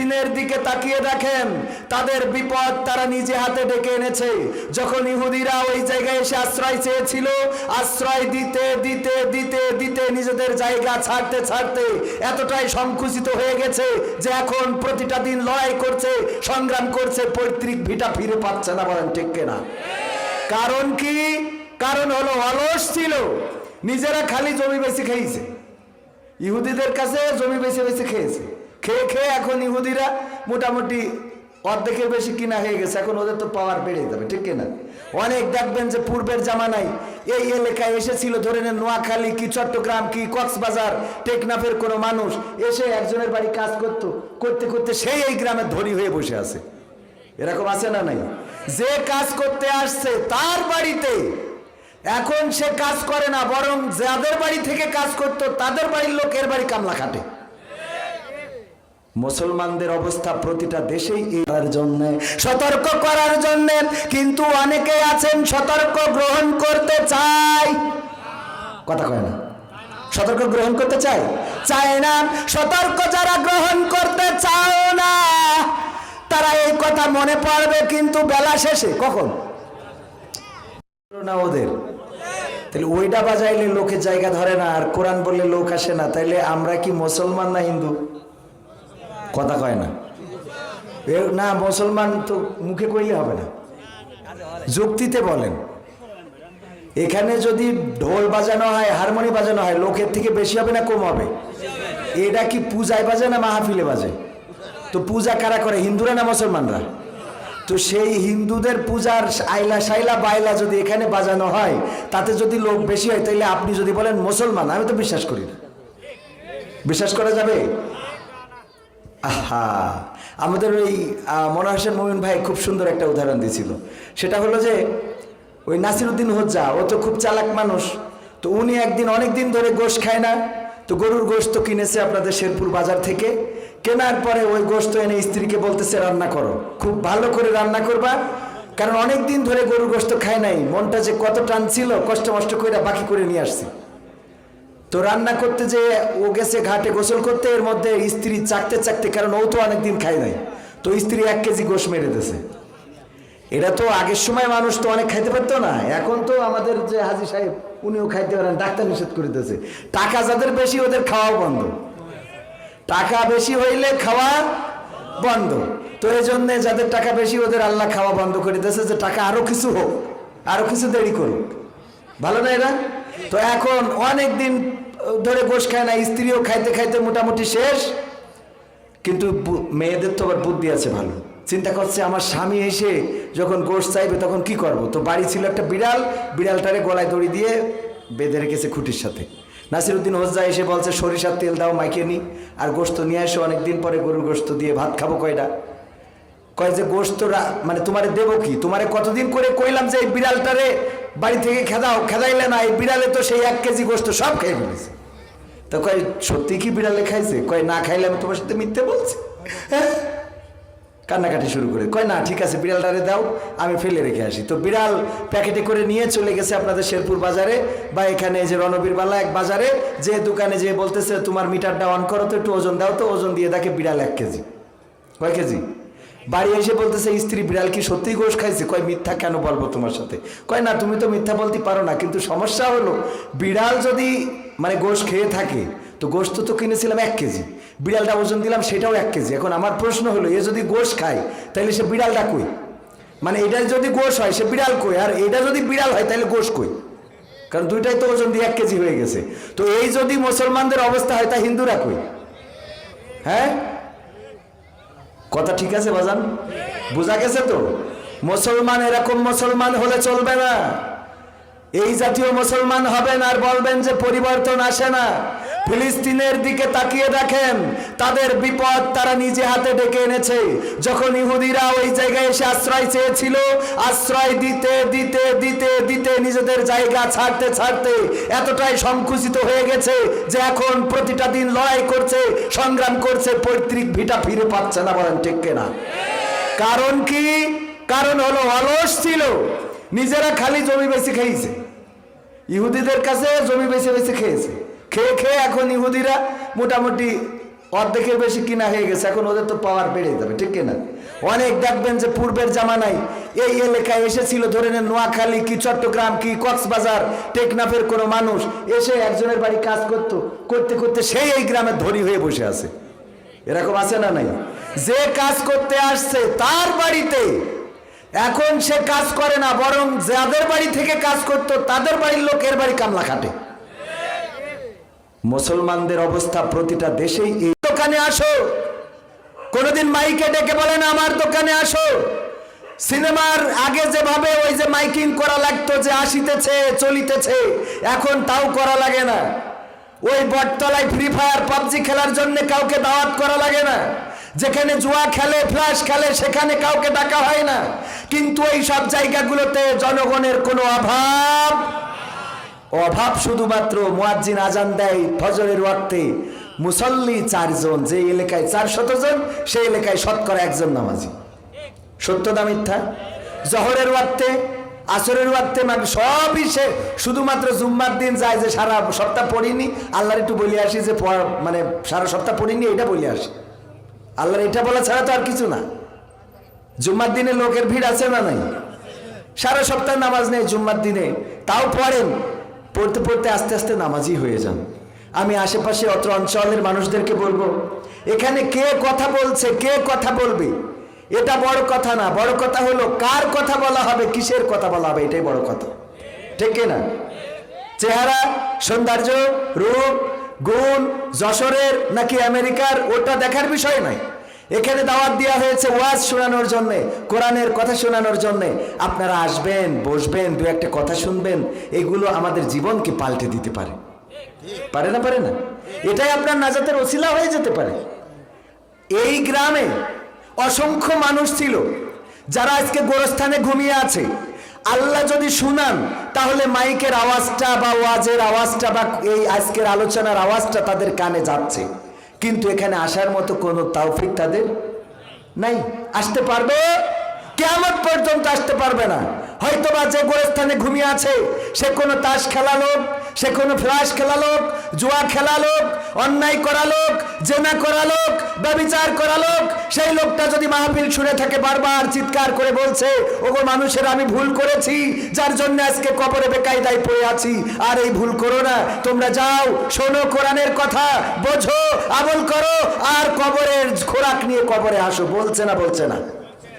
ফিলিস্তিনের দিকে তাকিয়ে দেখেন, তাদের বিপদ তারা নিজে হাতে ডেকে এনেছে। যখন ইহুদিরা ওই জায়গায় এসে আশ্রয় চেয়েছিল, আশ্রয় দিতে দিতে দিতে দিতে নিজেদের জায়গা ছাড়তে ছাড়তে এতটাই সংকুচিত হয়ে গেছে যে এখন প্রতিটা দিন লড়াই করছে, সংগ্রাম করছে, পৈতৃক ভিটা ফিরে পাচ্ছে না বলেন ঠিক কিনা? কারণ কি? কারণ হলো অলস ছিল। নিজেরা খালি জমি বেশি খেয়েছে। ইহুদিদের কাছে জমি বেশি বেশি খেয়েছে। খেয়ে খেয়ে এখন ইহুদিরা মোটামুটি অর্ধেকের বেশি কিনা হয়ে গেছে। এখন ওদের তো পাওয়ার বেড়ে যাবে, ঠিক কিনা? অনেক দেখবেন যে পূর্বের জামানায় এই এলাকায় এসেছিল, ধরে নেন নোয়াখালী কি, চট্টগ্রাম কি, কক্সবাজার, টেকনাফের কোনো মানুষ এসে একজনের বাড়ি কাজ করতো, করতে করতে সেই এই গ্রামের ধনী হয়ে বসে আছে। এরকম আছে না নাই? যে কাজ করতে আসছে তার বাড়িতে, এখন সে কাজ করে না, বরং যাদের বাড়ি থেকে কাজ করতো, তাদের বাড়ির লোক এর বাড়ি কামলা খাটে। মুসলমানদের অবস্থা প্রতিটা দেশেই এর জন্য, সতর্ক করার জন্য, কিন্তু অনেকে আছেন সতর্ক গ্রহণ করতে চাই। কথা কয় না। সতর্ক গ্রহণ করতে চাই চায় না। সতর্ক যারা গ্রহণ করতে চাও না, তারা এই কথা মনে পড়বে কিন্তু বেলা শেষে। কখন? না ওদের। তাহলে ওইটা বাজাইলে লোকের জায়গা ধরে না, আর কোরআন বললে লোক আসে না। তাইলে আমরা কি মুসলমান না হিন্দু? কথা কয় না। না, মুসলমান তো মুখে কইলে হবে না। যুক্তিতে বলেন। এখানে যদি ঢোল বাজানো হয়, হারমোনি বাজানো হয়, লোকের থেকে বেশি হবে না কম হবে? এটা কি পূজায় বাজে না মাহফিলে বাজে? তো পূজা কারা করে, হিন্দুরা না মুসলমানরা? তো সেই হিন্দুদের পূজার আইলা সাইলা বাইলা যদি এখানে বাজানো হয়, তাতে যদি লোক বেশি হয় তাহলে আপনি যদি বলেন মুসলমান, আমি তো বিশ্বাস করি না। বিশ্বাস করা যাবে? আহা। আমাদের ওই মনোহর মোমিন ভাই খুব সুন্দর একটা উদাহরণ দিয়েছিল সেটা হলো যে, ওই নাসিরুদ্দিন হজ্জা, ও তো খুব চালাক মানুষ, তো উনি একদিন অনেক দিন ধরে গোশ খায় না, তো গরুর গোশ তো কিনেছে আপনাদের শেরপুর বাজার থেকে, কেনার পরে ওই গোশত এনে স্ত্রীকে বলতেছে, রান্না করো। খুব ভালো করে রান্না করবা, কারণ অনেক দিন ধরে গরুর গোশত খায় নাই, মনটা যে কত টান ছিল, কষ্ট মষ্ট করে বাকি করে নিয়ে আসছে। তো রান্না করতে যে ও গেছে ঘাটে গোসল করতে, এর মধ্যে স্ত্রী চাকতে চাকতে কারণ ও তো অনেকদিন খায় নাই, তো স্ত্রী এক কেজি গোশ মেরে দিয়েছে। এটা তো আগের সময় মানুষ তো অনেক খাইতে পারতো না, এখন তো আমাদের যে হাজি সাহেব, উনিও খাইতে পারেন, ডাক্তার নিষেধ করে দিয়েছে। টাকা যাদের বেশি, ওদের খাওয়াও বন্ধ। টাকা বেশি হইলে খাওয়া বন্ধ। তো এই জন্যে যাদের টাকা বেশি, ওদের আল্লাহ খাওয়া বন্ধ করে দিয়েছে যে টাকা আরও কিছু হোক, আরও কিছু দেরি করুক। ভালো না এরা? তো এখন অনেক দিন ধরে গোশ খায় না, স্ত্রীও খাইতে খাইতে মোটামুটি শেষ। কিন্তু মেয়েদের তো আবার বুদ্ধি আছে ভালো। চিন্তা করছে আমার স্বামী এসে যখন গোশ চাইবে তখন কি করব? তো বাড়ি ছিল একটা বিড়াল, বিড়ালটারে গলায় দড়ি দিয়ে বেঁধে রেখেছে খুঁটির সাথে। নাসিরুদ্দিন হোজ্জা এসে বলছে, সরিষার তেল দাও, মাইকে নি। আর গোস্ত নিয়ে এসে, অনেকদিন পরে গরুর গোস্ত দিয়ে ভাত খাব কয়টা কয় যে গোস্ত মানে তোমারে দেবো কি? তোমারে কতদিন করে কইলাম যে এই বিড়ালটারে বাড়ি থেকে খেদাও, খেদাইলে না, এই বিড়ালে তো সেই এক কেজি গোস্ত সব খেয়ে ফেলেছে। তো কয়, সত্যি কি বিড়ালে খাইছে? কয়, না খাইলে আমি তোমার সাথে মিথ্যে বলছি? হ্যাঁ? কান্নাকাটি শুরু করে, কয়, না, ঠিক আছে, বিড়ালটারে দাও, আমি ফেলে রেখে আসি। তো বিড়াল প্যাকেটে করে নিয়ে চলে গেছে আপনাদের শেরপুর বাজারে, বা এখানে যে রণবীর বালা এক বাজারে, যে দোকানে যে বলতেছে, তোমার মিটারটা অন করো তো, একটু ওজন দাও তো, ওজন দিয়ে দেখে বিড়াল এক কেজি। কয় কেজি? বাড়ি এসে বলতেছে স্ত্রী বিড়াল কি সত্যিই গোশ খাইছে? কয়, মিথ্যা কেন বলব তোমার সাথে? কয়, না, তুমি তো মিথ্যা বলতে পারো না, কিন্তু সমস্যা হলো, বিড়াল যদি মানে গোশ খেয়ে থাকে, তো গোশত তো কিনেছিলাম এক কেজি। বিড়ালটা ওজন দিলাম, সেটাও এক কেজি। এখন আমার প্রশ্ন হলো, এ যদি গোশ খায় তাহলে সে বিড়ালটা কই? মানে এটা যদি গোশ হয়, সে বিড়াল কই? আর এটা যদি বিড়াল হয় তাহলে গোশ কই? কারণ দুইটাই তো ওজন দিয়ে এক কেজি হয়ে গেছে। তো এই যদি মুসলমানদের অবস্থা হয়, তা হিন্দুরা কই? হ্যাঁ? কথা ঠিক আছে, বাজান? বোঝা গেছে তো? মুসলমান এরকম মুসলমান হলে চলবে না। এই জাতীয় মুসলমান হবেন আর বলবেন যে পরিবর্তন আসে না। ফিলিস্তিনের দিকে তাকিয়ে দেখেন, তাদের বিপদ তারা নিজে হাতে ডেকে এনেছে। যখন ইহুদিরা ওই জায়গায় এসে আশ্রয় চেয়েছিল, আশ্রয় দিতে দিতে দিতে দিতে নিজেদের জায়গা ছাড়তে ছাড়তে এতটাই সংকুচিত হয়ে গেছে যে এখন প্রতিটা দিন লড়াই করছে, সংগ্রাম করছে, পৈতৃক ভিটা ফিরে পাচ্ছে না বলেন ঠিক কিনা? কারণ কি? কারণ হলো অলস ছিল। নিজেরা খালি জমি বেশি খেয়েছে। ইহুদিদের কাছে জমি বেশি বেশি খেয়েছে। খেয়ে খেয়ে এখন ইহুদিরা মোটামুটি অর্ধেকের বেশি কিনা হয়ে গেছে। এখন ওদের তো পাওয়ার বেড়ে যাবে, ঠিক কিনা? অনেক দেখবেন যে পূর্বের জামানায় এই এলাকায় এসেছিল, ধরে নেন নোয়াখালী কি, চট্টগ্রাম কি, কক্সবাজার, টেকনাফের কোনো মানুষ এসে একজনের বাড়ি কাজ করতো, করতে করতে সেই এই গ্রামের ধনী হয়ে বসে আছে। এরকম আছে না নাই? যে কাজ করতে আসছে তার বাড়িতে, এখন সে কাজ করে না, বরং যাদের বাড়ি থেকে কাজ করতো, তাদের বাড়ির লোকের বাড়ি কামলা খাটে। মুসলমানদের অবস্থা প্রতিটা দেশেই এই দোকানে আসো। কোনোদিন মাইকে ডেকে বলেন আমার দোকানে আসো। সিনেমার আগে যেভাবে ওই যে মাইকিং করা লাগতো যে আসিতেছে, চলিতেছে, এখন তাও করা লাগে না। ওই বটতলায় ফ্রি ফায়ার পাবজি খেলার জন্য কাউকে দাওয়াত করা লাগে না। যেখানে জুয়া খেলে ফ্ল্যাশ খেলে, সেখানে কাউকে ডাকা হয় না। কিন্তু এই সব জায়গাগুলোতে জনগণের কোনো অভাব অভাব শুধুমাত্র মুয়াজ্জিন আজান দেয় ফজরের ওয়াক্তে। মুসল্লি চারজন, যে এলাকায় চার শতজন সেই এলাকায় শতকরা একজন নামাজি। সত্য না মিথ্যা? জহরের ওয়াক্তে, আসরের ওয়াক্তে মানে সবই সে শুধুমাত্র জুম্মার দিন যায় যে সারা সপ্তাহ পড়িনি, আল্লাহর একটু বলে আসি যে মানে সারা সপ্তাহ পড়িনি এটা বলে আসি। আল্লাহর এটা বলা ছাড়া তো আর কিছু না। জুম্মার দিনে লোকের ভিড় আছে না নাই? সারা সপ্তাহ নামাজ নেই জুম্মার দিনে। তাও পড়েন পড়তে পড়তে আস্তে আস্তে নামাজি হয়ে যান। আমি আশেপাশে অত্র অঞ্চলের মানুষদেরকে বলব, এখানে কে কথা বলছে, কে কথা বলবে? এটা বড় কথা না, বড় কথা হলো কার কথা বলা হবে, কিসের কথা বলা হবে, এটাই বড় কথা। ঠিক না চেহারা, সৌন্দর্য, রূপ, গুণ, যশোরের নাকি আমেরিকার, ওটা দেখার বিষয় নয়। এখানে দাওয়াত দেওয়া হয়েছে ওয়াজ শোনানোর জন্য, কোরআনের কথা শোনানোর জন্য। আপনারা আসবেন, বসবেন, দু একটা কথা শুনবেন, এগুলো আমাদের জীবনকে পাল্টে দিতে পারে। পারে না পারে না? এটাই আপনার নাজাতের ওসিলা হয়ে যেতে পারে। এই গ্রামে অসংখ্য মানুষ ছিল, যারা আজকে গোরস্থানে ঘুমিয়ে আছে। আল্লাহ যদি শুনান, তাহলে মাইকের আওয়াজটা বা ওয়াজের আওয়াজটা বা এই আজকের আলোচনার আওয়াজটা তাদের কানে যাচ্ছে। কিন্তু এখানে আসার মতো কোনো তাওফিক তাদের নাই। আসতে পারবে? কেমন পর্যন্ত আসতে পারবে না। হয়তো বা যে গোরস্থানে ঘুমিয়ে আছে, সে কোনো তাস খেলা লোক, সে কোনো ফ্লাশ খেলা লোক, জুয়া খেলা লোক অন্যায় করা লোক, জেনা করা লোক, ব্যবিচার করা লোক, সেই লোকটা যদি মাহফিল শুনে থাকে বারবার চিৎকার করে বলছে, ওগো মানুষের, আমি ভুল করেছি, যার জন্য আজকে কবরে বেকায়দায় পড়ে আছি, আর এই ভুল করো না, তোমরা যাও, শোনো কোরআনের কথা, বোঝো, আমল করো, আর কবরের খোরাক নিয়ে কবরে আসো। বলছে না বলছে না।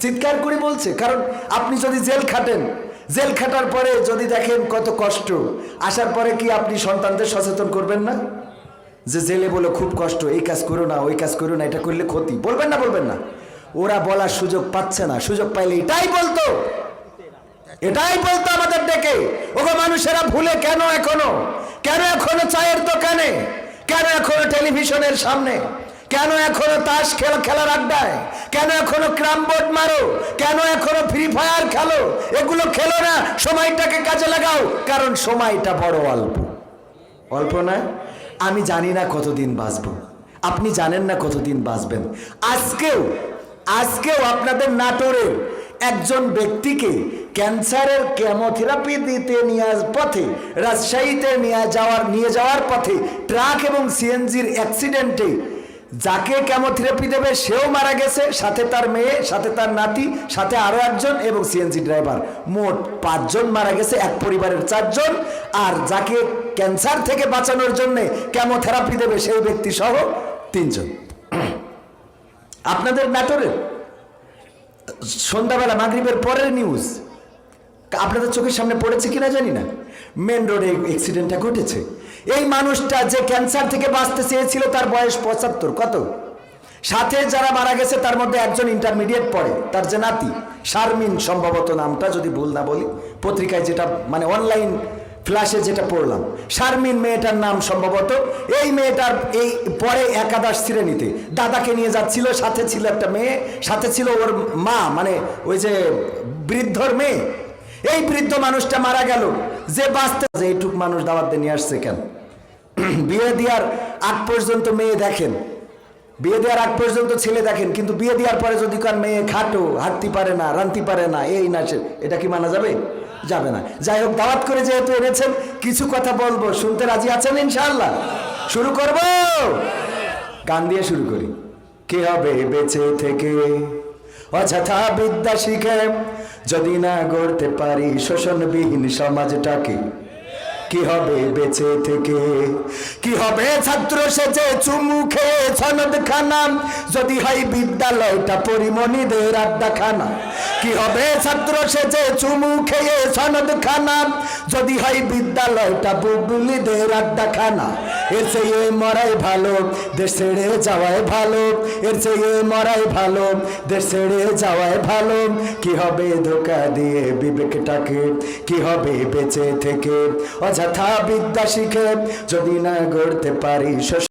চিৎকার করে বলছে, কারণ আপনি যদি জেল খাটেন, জেল খাটার পরে যদি দেখেন কত কষ্ট, আসার পরে কি আপনি সন্তানদের সচেতন করবেন না? যে জেলে বলে খুব কষ্ট, এই কাজ করো না, ওই কাজ করো না, এটা করলে ক্ষতি। বলবেন না বলবেন না। ওরা বলার সুযোগ পাচ্ছে না। সুযোগ পাইলে এটাই বলতো। এটাই বলতো আমাদের ডেকে। ওগো মানুষেরা ভুলে কেন এখনও? কেন এখনও চায়ের দোকানে? কেন এখনও টেলিভিশনের সামনে? কেন এখনও তাস খেলা, খেলার আড্ডায়? কেন এখনও ক্রাম বোর্ড মারো? কেন এখনও ফ্রি ফায়ার খেলো? এগুলো খেলো না, সময়টাকে কাজে লাগাও। কারণ সময়টা বড় অল্প। অল্প না? আমি জানি না কতদিন বাঁচব। আপনি জানেন না কতদিন বাঁচবেন। আজকেও আজকেও আপনাদের নাটোরে একজন ব্যক্তিকে ক্যান্সারের কেমোথেরাপি দিতে নিয়ে পথে, রাজশাহীতে নিয়ে যাওয়ার নিয়ে যাওয়ার পথে ট্রাক এবং সিএনজির অ্যাক্সিডেন্টে যাকে কেমোথেরাপি দেবে, সেও মারা গেছে, সাথে তার মেয়ে, সাথে তার নাতি, সাথে আরও একজন এবং সিএনজি ড্রাইভার মোট পাঁচজন মারা গেছে, এক পরিবারের চারজন। আর যাকে ক্যান্সার থেকে বাঁচানোর জন্য কেমোথেরাপি দেবে, সেই ব্যক্তি সহ তিনজন। আপনাদের নাটোরের সন্ধ্যাবেলা, মাগরিবের পরের নিউজ আপনাদের চোখের সামনে পড়েছে কিনা জানি না। মেন রোডে অ্যাক্সিডেন্টটা ঘটেছে। এই মানুষটা যে ক্যান্সার থেকে বাঁচতে চেয়েছিল, তার বয়স পঁচাত্তর। কত? সাথে যারা মারা গেছে, তার মধ্যে একজন ইন্টারমিডিয়েট পড়ে। তার যে নাতি, শারমিন সম্ভবত নামটা যদি ভুল না বলি, পত্রিকায় যেটা মানে অনলাইন ফ্ল্যাশে যেটা পড়লাম। শারমিন মেয়েটার নাম সম্ভবত, এই মেয়েটার এই পরে একাদশ শ্রেণীতে। দাদাকে নিয়ে যাচ্ছিল, সাথে ছিল একটা মেয়ে, সাথে ছিল ওর মা মানে ওই যে বৃদ্ধর মেয়ে। এই বৃদ্ধ মানুষটা মারা গেল। যে বাঁচতে যে এইটুক মানুষ দাওয়াত নিয়ে আসছে কেন? বিয়ে দেওয়ার আগ পর্যন্ত মেয়ে দেখেন। বিয়ে দেওয়ার আগ পর্যন্ত ছেলে দেখেন, কিন্তু বিয়ে দেওয়ার পরে যদি কার মেয়ে খাটো, হাঁটতে পারে না রানতে পারে না, এই না সে এটা কি মানা যাবে? যাবে না। যাই হোক, দাওয়াত করে যেহেতু এনেছেন, কিছু কথা বলব। শুনতে রাজি আছেন ইনশাআল্লাহ? শুরু করব? গান দিয়ে শুরু করি। কে হবে বেঁচে থেকে? অযথা বিদ্যা শিখে যদি না গড়তে পারি শোষণবিহীন সমাজটাকে। কি হবে বেঁচে থেকে? কি হবে ছাত্র সেজে চুমু খেয়ে সনদ খানা যদি হয় বিদ্যালয়টা পরিমণিদের আড্ডা খানা কি হবে ছাত্র সেজে চুমু খেয়ে সনদ খানা যদি হয় বিদ্যালয়টা বুবলিদের আড্ডা খানা এর চেয়ে মরাই ভালো, দেশ ছেড়ে যাওয়াই ভালো। এর চেয়ে মরাই ভালো, দেশ ছেড়ে যাওয়াই ভালো। কি হবে ধোকা দিয়ে বিবেকটাকে? কি হবে বেঁচে থেকে? অযথা বিদ্যা শিখে যদি না গড়তে পারি